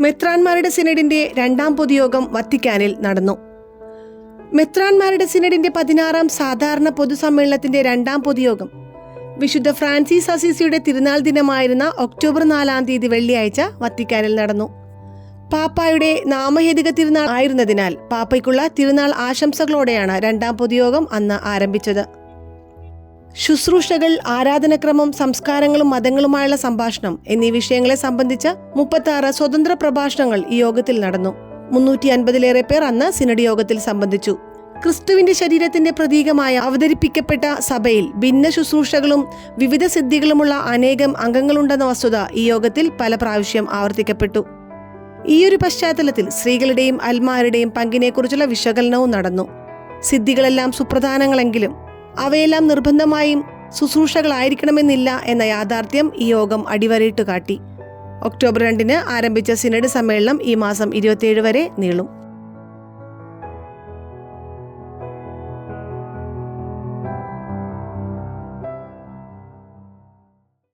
മെത്രാൻമാരുടെ സിനഡിന്റെ രണ്ടാം പൊതുയോഗം വത്തിക്കാനിൽ നടന്നു. മെത്രാൻമാരുടെ സിനഡിന്റെ പതിനാറാം സാധാരണ പൊതുസമ്മേളനത്തിന്റെ രണ്ടാം പൊതുയോഗം. വിശുദ്ധ ഫ്രാൻസിസ് അസീസിയുടെ തിരുനാൾ ദിനമായിരുന്ന ഒക്ടോബർ നാലാം തീയതി വെള്ളിയാഴ്ച വത്തിക്കാനിൽ നടന്നു. പാപ്പായുടെ നാമഹേതുക തിരുനാൾ ആയിരുന്നതിനാൽ പാപ്പയ്ക്കുള്ള തിരുനാൾ ആശംസകളോടെയാണ് രണ്ടാം പൊതുയോഗം അന്ന് ആരംഭിച്ചത്. ശുശ്രൂഷകൾ ആരാധനക്രമം സംസ്കാരങ്ങളും മതങ്ങളുമായുള്ള സംഭാഷണം എന്നീ വിഷയങ്ങളെ സംബന്ധിച്ച മുപ്പത്തി സ്വതന്ത്ര പ്രഭാഷണങ്ങൾ ഈ യോഗത്തിൽ നടന്നു. മുന്നൂറ്റി അൻപതിലേറെ പേർ അന്ന് സിനഡ് യോഗത്തിൽ സംബന്ധിച്ചു. ക്രിസ്തുവിന്റെ ശരീരത്തിന്റെ പ്രതീകമായ അവതരിപ്പിക്കപ്പെട്ട സഭയിൽ ഭിന്ന ശുശ്രൂഷകളും വിവിധ സിദ്ധികളുമുള്ള അനേകം അംഗങ്ങളുണ്ടെന്ന വസ്തുത ഈ യോഗത്തിൽ പല പ്രാവശ്യം ആവർത്തിക്കപ്പെട്ടു. ഈയൊരു പശ്ചാത്തലത്തിൽ സ്ത്രീകളുടെയും അൽമാരുടെയും പങ്കിനെക്കുറിച്ചുള്ള വിശകലനവും നടന്നു. സിദ്ധികളെല്ലാം സുപ്രധാനങ്ങളെങ്കിലും അവയെല്ലാം നിർബന്ധമായും ശുശ്രൂഷകളായിരിക്കണമെന്നില്ല എന്ന യാഥാർത്ഥ്യം ഈ യോഗം അടിവരയിട്ട് കാട്ടി. ഒക്ടോബർ രണ്ടിന് ആരംഭിച്ച സിനഡ് സമ്മേളനം ഈ മാസം ഇരുപത്തിയേഴ് വരെ നീളും.